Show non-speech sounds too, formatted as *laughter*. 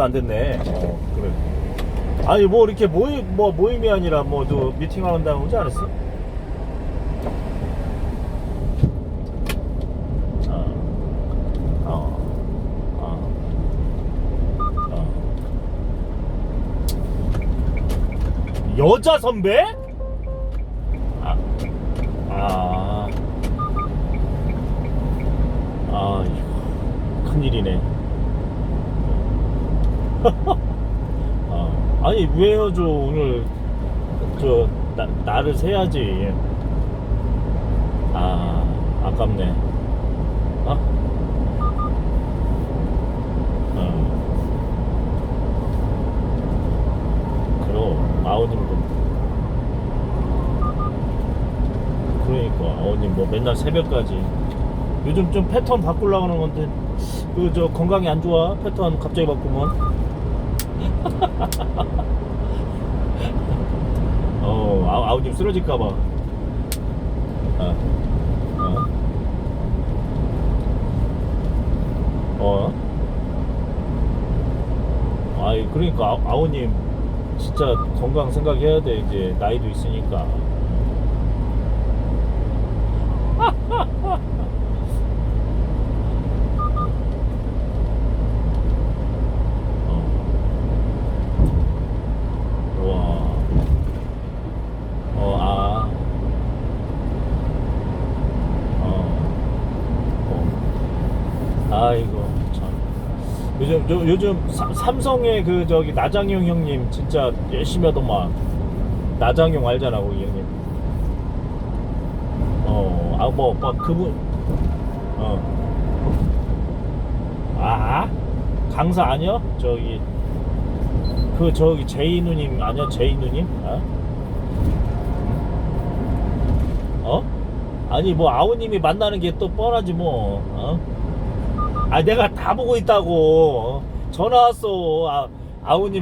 벌써 안 됐네. 어, 그래. 아니 뭐 이렇게 모임 뭐 모임이 아니라 뭐또 미팅 한다고 하지 않았어? 어. 어. 어. 어. 여자 선배? 아. 아. 아, 큰일이네. *laughs* 아, 아니 왜 헤어져 오늘? 저 나, 나를 세야지. 아 아깝네. 아? 어. 그럼 아우님도. 그러니까 아우님 뭐 맨날 새벽까지. 요즘 좀 패턴 바꾸려고 하는 건데 그 저 건강이 안 좋아 패턴 갑자기 바꾸면 *laughs* 어, 아, 아우님 쓰러질까봐. 어, 어, 어. 아이, 그러니까 아, 아우님 진짜 건강 생각해야 돼. 이제 나이도 있으니까. 어. 와. 어, 아. 어. 어. 아이고, 참. 요즘, 요, 요즘 사- 삼성의 그, 저기, 나장용 형님 진짜 열심히 하더만. 나장용 알잖아, 거기 형님. 어, 아, 뭐, 막 그분, 어. 아? 강사 아니야? 저기, 그, 저기, 제이 누님 아니야? 제이 누님? 아? 어? 아니 뭐 아우님이 만나는 게 또 뻔하지 뭐 어? 아 내가 다 보고 있다고 어? 전화 왔어 아, 아우님